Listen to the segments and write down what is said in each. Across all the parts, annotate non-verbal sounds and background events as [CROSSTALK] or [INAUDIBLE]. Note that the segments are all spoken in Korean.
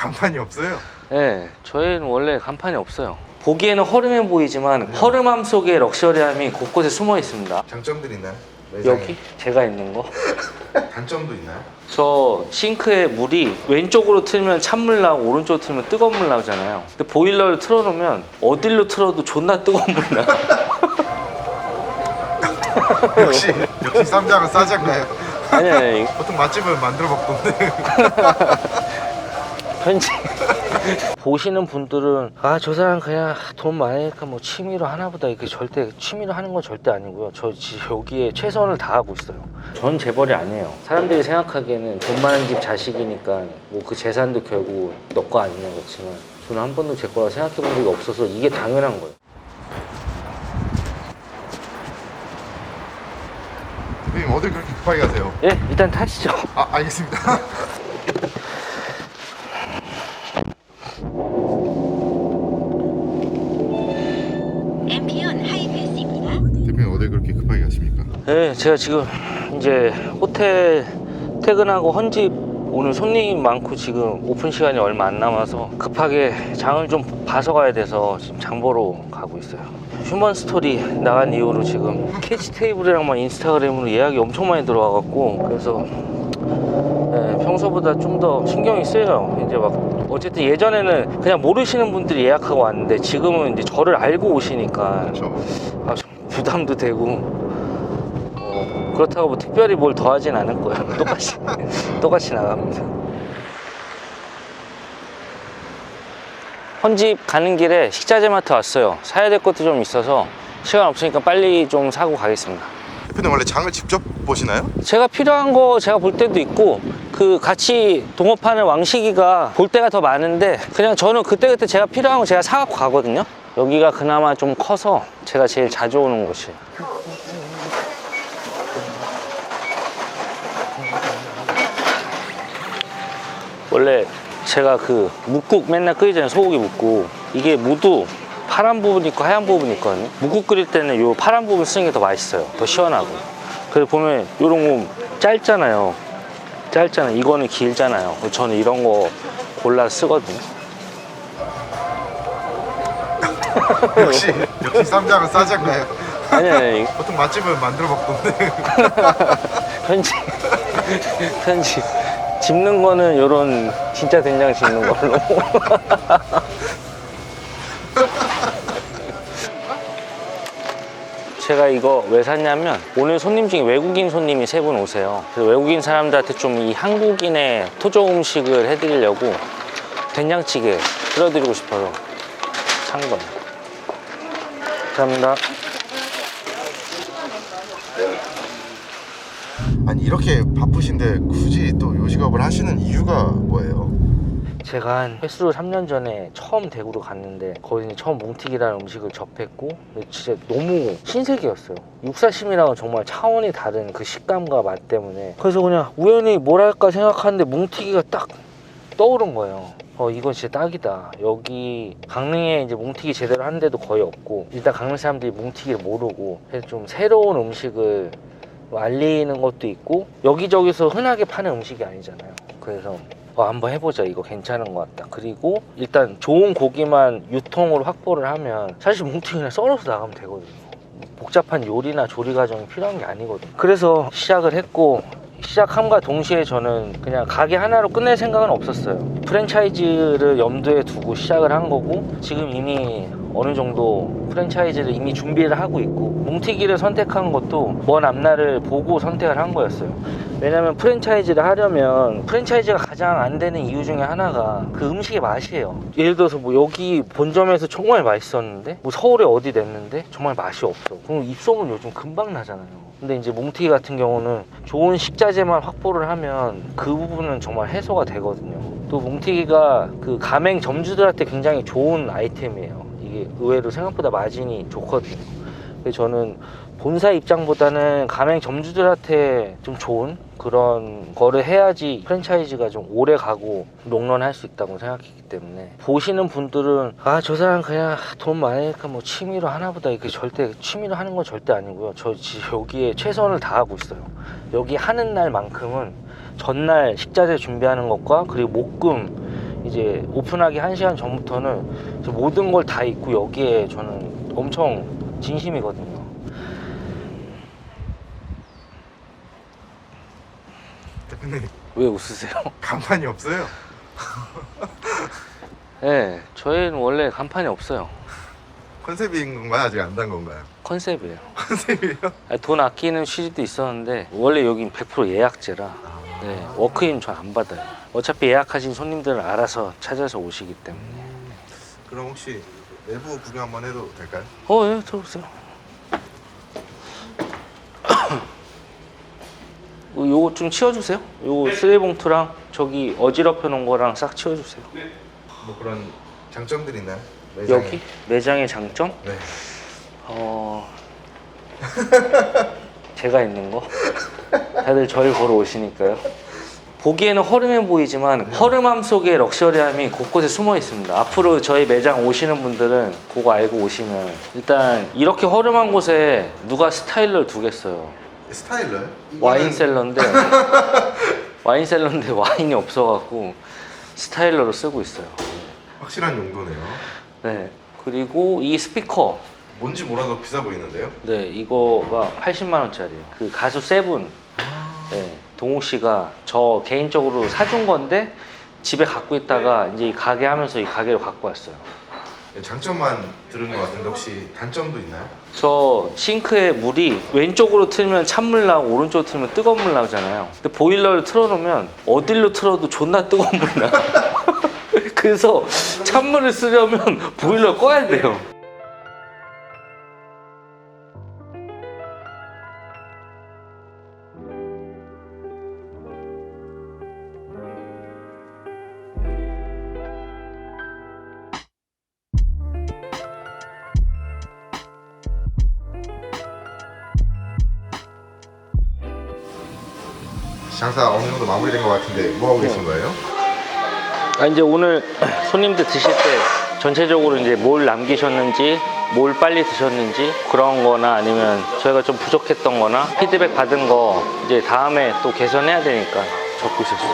간판이 없어요. 네, 저희는 원래 간판이 없어요. 보기에는 허름해 보이지만 허름함 속에 럭셔리함이 곳곳에 숨어 있습니다. 장점들 있나요? 매장에? 여기 제가 있는 거. [LAUGHS] 단점도 있나요? 저 싱크에 물이 왼쪽으로 틀면 찬물 나고 오른쪽으로 틀면 뜨거운 물 나오잖아요. 근데 보일러를 틀어놓으면 어딜로 틀어도 존나 뜨거운 물 나. [LAUGHS] 역시 역시 쌈장은 싸장가요. 아니 아니 보통 맛집을 만들어 먹던데. [LAUGHS] 편지. [LAUGHS] 보시는 분들은 아 저 사람 그냥 돈 많으니까 뭐 취미로 하나보다. 이렇게 절대 취미로 하는 건 절대 아니고요. 저 지- 여기에 최선을 다하고 있어요. 전 재벌이 아니에요. 사람들이 생각하기에는 돈 많은 집 자식이니까 뭐 그 재산도 결국 너 거 아니냐 그렇지만 저는 한 번도 제 거라 생각해 본 적이 없어서 이게 당연한 거예요. 대표님 어딜 그렇게 급하게 가세요? 예 일단 타시죠. 아 알겠습니다. [LAUGHS] 네, 제가 지금 이제 호텔 퇴근하고 헌집 오늘 손님 많고 지금 오픈 시간이 얼마 안 남아서 급하게 장을 좀 봐서 가야 돼서 지금 장 보러 가고 있어요. 휴먼 스토리 나간 이후로 지금 캐치 테이블이랑 막 인스타그램으로 예약이 엄청 많이 들어와갖고 그래서 네, 평소보다 좀 더 신경이 쓰여요. 이제 막 어쨌든 예전에는 그냥 모르시는 분들이 예약하고 왔는데 지금은 이제 저를 알고 오시니까 그렇죠. 아, 좀 부담도 되고 어, 그렇다고 뭐 특별히 뭘 더하진 않을 거예요. [LAUGHS] 똑같이 똑같이 나갑니다. 헌집 가는 길에 식자재 마트 왔어요. 사야 될 것도 좀 있어서 시간 없으니까 빨리 좀 사고 가겠습니다. 대표님 원래 장을 직접 보시나요? 제가 필요한 거 제가 볼 때도 있고 그 같이 동업하는 왕식이가 볼 때가 더 많은데 그냥 저는 그때그때 제가 필요한 거 제가 사갖고 가거든요 여기가 그나마 좀 커서 제가 제일 자주 오는 곳이에요 원래 제가 그 묵국 맨날 끓이잖아요 소고기 묵국 이게 무도 파란 부분 있고 하얀 부분 있거든요. 묵국 끓일 때는 요 파란 부분 쓰는 게 더 맛있어요. 더 시원하고. 그래서 보면 요런 거 짧잖아요. 짧잖아요. 이거는 길잖아요. 저는 이런 거 골라 쓰거든요. [LAUGHS] 역시 역시 쌈장은 싸장가요. 아니 아니 보통 맛집을 만들어 먹던데. [LAUGHS] 편집 편집 집는 거는 요런 진짜 된장 집는 걸로. [LAUGHS] 제가 이거 왜 샀냐면 오늘 손님 중에 외국인 손님이 세 분 오세요. 그래서 외국인 사람들한테 좀 이 한국인의 토종 음식을 해드리려고 된장찌개 끓여드리고 싶어서 산 거예요 감사합니다 아니 이렇게 바쁘신데 굳이 또 요식업을 하시는 이유가 뭐예요? 제가 한 횟수로 3년 전에 처음 대구로 갔는데 거기 이제 처음 뭉티기라는 음식을 접했고 진짜 너무 신세계였어요. 육사심이랑은 정말 차원이 다른 그 식감과 맛 때문에. 그래서 그냥 우연히 뭐랄까 생각하는데 뭉티기가 딱 떠오른 거예요. 어 이건 진짜 딱이다. 여기 강릉에 이제 뭉티기 제대로 하는 데도 거의 없고 일단 강릉 사람들이 뭉티기를 모르고 그래서 좀 새로운 음식을 알리는 것도 있고 여기저기서 흔하게 파는 음식이 아니잖아요. 그래서 어, 한번 해보자. 이거 괜찮은 것 같다. 그리고 일단 좋은 고기만 유통으로 확보를 하면 사실 그냥 썰어서 나가면 되거든요. 복잡한 요리나 조리 과정이 필요한 게 아니거든요. 그래서 시작을 했고 시작함과 동시에 저는 그냥 가게 하나로 끝낼 생각은 없었어요. 프랜차이즈를 염두에 두고 시작을 한 거고 지금 이미 어느 정도 프랜차이즈를 이미 준비를 하고 있고 뭉티기를 선택한 것도 먼 앞날을 보고 선택을 한 거였어요 왜냐면 프랜차이즈를 하려면 프랜차이즈가 가장 안 되는 이유 중에 하나가 그 음식의 맛이에요. 예를 들어서 뭐 여기 본점에서 정말 맛있었는데 뭐 서울에 어디 냈는데 정말 맛이 없어. 그럼 입소문 요즘 금방 나잖아요. 근데 이제 뭉티기 같은 경우는 좋은 식자재만 확보를 하면 그 부분은 정말 해소가 되거든요. 또 뭉티기가 그 가맹 점주들한테 굉장히 좋은 아이템이에요. 의외로 생각보다 마진이 좋거든요. 그래서 저는 본사 입장보다는 가맹 점주들한테 좀 좋은 그런 거를 해야지 프랜차이즈가 좀 오래 가고 롱런 할 수 있다고 생각했기 때문에 보시는 분들은 아 저 사람 그냥 돈 많으니까 뭐 취미로 하나보다 이게 절대 취미로 하는 건 절대 아니고요 저 지- 여기에 최선을 다하고 있어요 여기 하는 날만큼은 전날 식자재 준비하는 것과 그리고 목금 이제 오픈하기 한 시간 전부터는 이제 모든 걸 다 잊고 여기에 저는 엄청 진심이거든요. 대표님 왜 웃으세요? [LAUGHS] 간판이 없어요. [LAUGHS] 네, 저희는 원래 간판이 없어요. 컨셉인 건가요? 아직 안 단 건가요? 컨셉이에요. [LAUGHS] 컨셉이에요? 아니, 돈 아끼는 취지도 있었는데 원래 여긴 100% 예약제라 네, 워크인 저 안 받아요. 어차피 예약하신 손님들은 알아서 찾아서 오시기 때문에. 그럼 혹시 내부 구경 한번 해도 될까요? 어, 예, 들어오세요. [COUGHS] 어, 요거 좀 치워주세요. 요거 쓰레봉투랑 저기 어지럽혀 놓은 거랑 싹 치워주세요. 뭐 그런 장점들이 있나요? 매장에? 여기 매장의 장점? 네. 어 [LAUGHS] 제가 있는 거 다들 저를 보러 오시니까요 보기에는 허름해 보이지만 허름함 속에 럭셔리함이 곳곳에 숨어 있습니다 앞으로 저희 매장 오시는 분들은 그거 알고 오시면 일단 이렇게 허름한 곳에 누가 스타일러를 두겠어요 스타일러요? 와인 셀러인데 [LAUGHS] 와인 셀러인데 와인이 없어갖고 스타일러로 쓰고 있어요 확실한 용도네요. 네 그리고 이 스피커 뭔지 몰라도 비싸 보이는데요? 네, 이거가 80만 원짜리예요. 그 가수 세븐, 네, 동욱 씨가 저 개인적으로 사준 건데 집에 갖고 있다가 이제 이 가게 하면서 이 가게로 갖고 왔어요. 장점만 들은 것 같은데 혹시 단점도 있나요? 저 싱크에 물이 왼쪽으로 틀면 찬물 나오고 오른쪽으로 틀면 뜨거운 물 나오잖아요. 근데 보일러를 틀어놓으면 어딜로 틀어도 존나 뜨거운 물 나. [LAUGHS] 그래서 찬물을 쓰려면 보일러 꺼야 돼요. 장사 어느 정도 마무리된 것 같은데 뭐 하고 계신 거예요? 아, 이제 오늘 [CLEARS THROAT] 손님들 드실 때 전체적으로 이제 뭘 남기셨는지 뭘 빨리 드셨는지 그런 거나 아니면 저희가 좀 부족했던 거나 피드백 받은 거 이제 다음에 또 개선해야 되니까 적고 있었어요.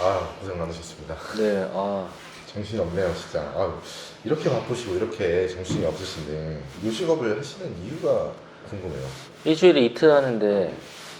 아 고생 많으셨습니다. [LAUGHS] 네, 아. 정신이 없네요 진짜. 아 이렇게 바쁘시고 이렇게 정신이 없으신데 요식업을 하시는 이유가 궁금해요. 일주일에 이틀 하는데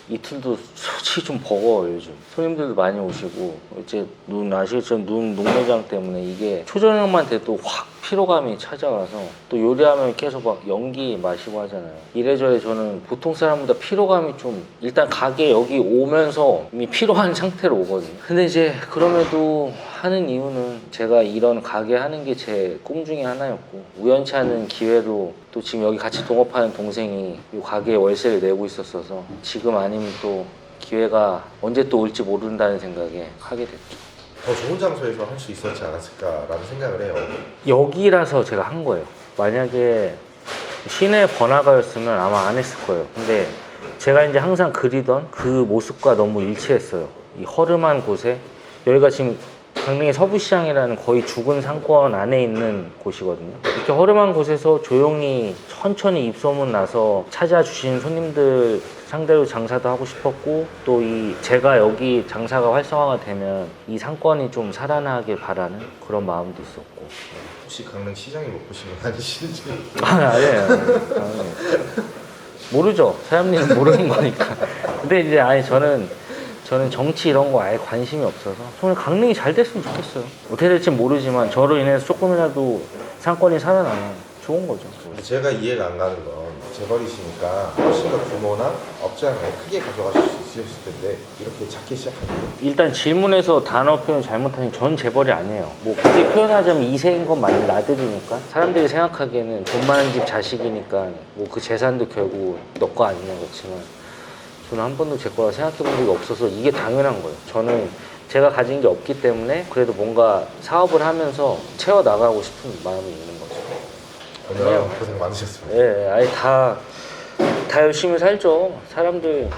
이틀도 솔직히 좀 버거워요 요즘 손님들도 많이 오시고 이제 눈 아시겠지만 눈 녹내장 때문에 이게 초저녁만 돼도 확 피로감이 찾아와서 또 요리하면 계속 막 연기 마시고 하잖아요 이래저래 저는 보통 사람보다 피로감이 좀 일단 가게 여기 오면서 이미 피로한 [LAUGHS] 상태로 오거든요 근데 이제 그럼에도 하는 이유는 제가 이런 가게 하는 게 제 꿈 중에 하나였고 우연치 않은 기회로 또 지금 여기 같이 동업하는 동생이 이 가게에 월세를 내고 있었어서 지금 아니면 또 기회가 언제 또 올지 모른다는 생각에 하게 됐죠. 더 좋은 장소에서 할 수 있었지 않았을까라는 생각을 해요. 여기라서 제가 한 거예요. 만약에 시내 번화가였으면 아마 안 했을 거예요. 근데 제가 이제 항상 그리던 그 모습과 너무 일치했어요. 이 허름한 곳에 여기가 지금 강릉의 서부시장이라는 거의 죽은 상권 안에 있는 곳이거든요. 이렇게 허름한 곳에서 조용히 천천히 입소문 나서 찾아주신 손님들 상대로 장사도 하고 싶었고 또 이 제가 여기 장사가 활성화가 되면 이 상권이 좀 살아나길 바라는 그런 마음도 있었고 혹시 강릉 시장이 먹고 싶은 건 아니신지? [LAUGHS] 아, 아니에요. 아니, 모르죠. 사장님은 모르는 거니까. 근데 이제 아니 저는 저는 정치 이런 거 아예 관심이 없어서 저는 강릉이 잘 됐으면 좋겠어요. 어떻게 될지 모르지만 저로 인해서 조금이라도 상권이 살아나면 좋은 거죠. 제가 이해가 안 가는 건 재벌이시니까 훨씬 더 규모나 업장을 크게 가져가실 수 있으셨을 텐데 이렇게 작게 시작하는 일단 질문에서 단어 표현 잘못하니 전 재벌이 아니에요. 뭐 굳이 표현하자면 이세인 건 맞는 나들이니까 사람들이 생각하기에는 돈 많은 집 자식이니까 뭐 그 재산도 결국 너 거 아니냐 그렇지만 저는 한 번도 제 거라 생각해 본 적이 없어서 이게 당연한 거예요. 저는 제가 가진 게 없기 때문에 그래도 뭔가 사업을 하면서 채워 나가고 싶은 마음이 있는 거 죠. 오늘 고생 많으셨습니다. 예, 아니 다, 다 열심히 살죠. 사람들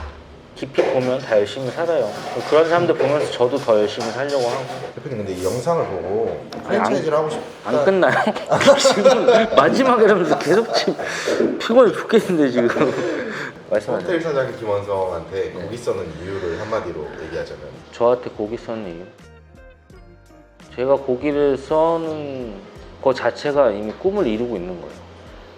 깊이 보면 다 열심히 살아요. 그런 사람들 보면서 저도 더 열심히 살려고 하고. 대표님 근데 이 영상을 보고 프랜차이즈를 하고 싶다. 안 끝나요? [LAUGHS] 지금 마지막이라면서 계속 지금 피곤해 죽겠는데 지금. [LAUGHS] 말씀하세요. 호텔 사장 김원성한테 네. 고기 써는 이유를 한마디로 얘기하자면 저한테 고기 써는 이유? 제가 고기를 써는 것 자체가 이미 꿈을 이루고 있는 거예요.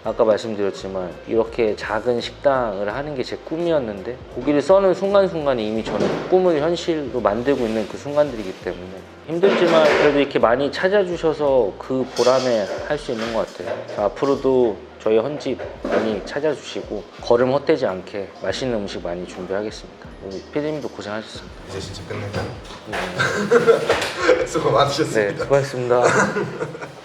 아까 말씀드렸지만 이렇게 작은 식당을 하는 게 제 꿈이었는데 고기를 써는 순간순간이 이미 저는 꿈을 현실로 만들고 있는 그 순간들이기 때문에 힘들지만 그래도 이렇게 많이 찾아주셔서 그 보람에 할 수 있는 것 같아요. 앞으로도 저희 헌집 많이 찾아주시고 걸음 헛되지 않게 맛있는 음식 많이 준비하겠습니다. 우리 피디님도 고생하셨습니다. 이제 진짜 끝낼까요? 네, [LAUGHS] 수고 많으셨습니다. 네 수고하셨습니다. [LAUGHS]